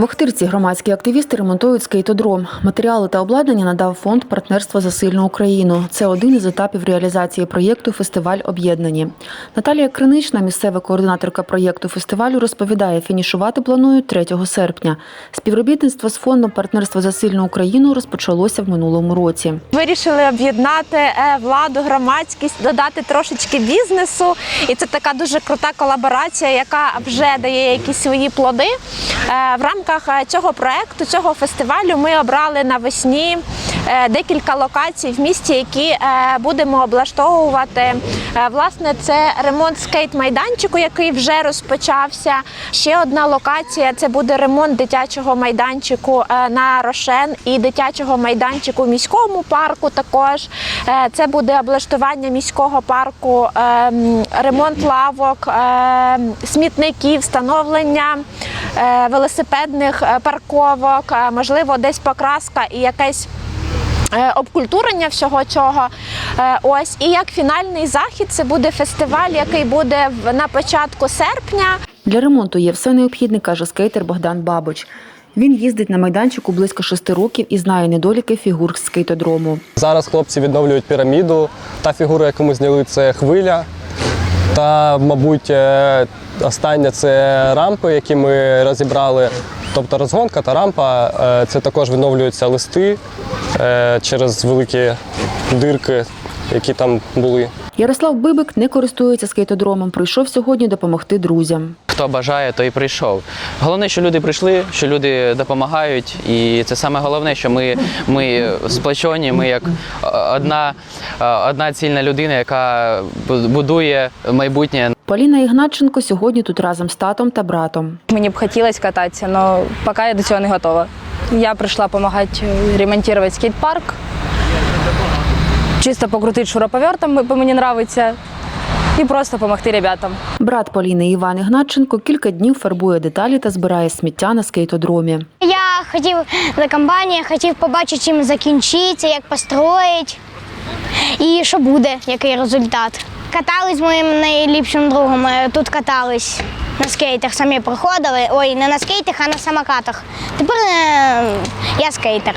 В Охтирці громадські активісти ремонтують скейтодром. Матеріали та обладнання надав фонд партнерства за сильну Україну. Це один із етапів реалізації проєкту Фестиваль об'єднані. Наталія Кринична, місцева координаторка проєкту фестивалю, розповідає, фінішувати планують 3 серпня. Співробітництво з фондом партнерства за сильну Україну розпочалося в минулому році. Вирішили об'єднати е, владу, громадськість, додати трошечки бізнесу. І це така дуже крута колаборація, яка вже дає якісь свої плоди. Е, В рамках е, цього проекту, цього фестивалю, ми обрали навесні декілька локацій в місті, які е, будемо облаштовувати. Е, Власне, це ремонт скейт-майданчику, який вже розпочався. Ще одна локація це буде ремонт дитячого майданчику е, на Рошен і дитячого майданчику в міському парку. Також Е, це буде облаштування міського парку, е, ремонт лавок, е, смітників, встановлення е, велосипедних е, парковок, е, можливо, десь покраска і якесь. Е, Обкультурення всього цього. Е, Ось і як фінальний захід, це буде фестиваль, який буде в- на початку серпня. Для ремонту є все необхідне, каже скейтер Богдан Бабоч. Він їздить на майданчику близько шести років і знає недоліки фігур з скейтодрому. Зараз хлопці відновлюють піраміду. Та фігура, яку ми зняли, це хвиля. Та, мабуть, е, остання це рампи, які ми розібрали. Тобто розгонка та рампа е, це також відновлюються листи е, через великі дирки, які там були. Ярослав Бибик не користується скейтодромом. Прийшов сьогодні допомогти друзям. Хто бажає, той прийшов. Головне, що люди прийшли, що люди допомагають, і це саме головне, що ми, ми сплачені, ми як одна, одна цільна людина, яка будує майбутнє Поліна Ігнатченко сьогодні тут разом з татом та братом. Мені б хотілося кататися, але поки я до цього не готова. Я прийшла допомагати ремонтувати скейт-парк. Чисто покрутити шуруповертом, бо мені подобається. І просто допомогти ребятам. Брат Поліни Іван Ігнатченко кілька днів фарбує деталі та збирає сміття на скейтодромі. Я хотів за компанію, хотів побачити, чим закінчиться, як построїть і що буде, який результат. Катались з моїм найліпшим другом. е, Тут катались на скейтах, самі проходили. Ой, не на скейтах, а на самокатах. Тепер е, я скейтер.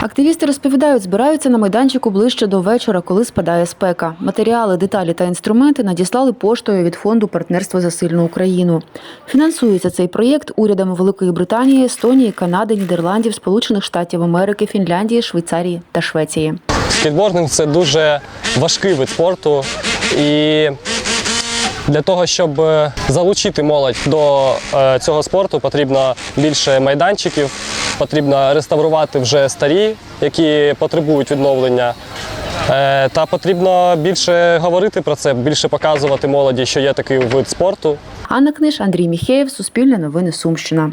Активісти розповідають, збираються на майданчику ближче до вечора, коли спадає спека. Матеріали, деталі та інструменти надіслали поштою від фонду партнерства за сильну Україну. Фінансується цей проєкт урядами Великої Британії, Естонії, Канади, Нідерландів, Сполучених Штатів Америки, Фінляндії, Швейцарії та Швеції. Скейтбординг це дуже важкий вид спорту. І для того, щоб е, залучити молодь до е, цього спорту, потрібно більше майданчиків, потрібно реставрувати вже старі, які потребують відновлення. Е, Та потрібно більше говорити про це, більше показувати молоді, що є такий вид спорту. Анна Книж, Андрій Міхеєв, Суспільне новини Сумщина.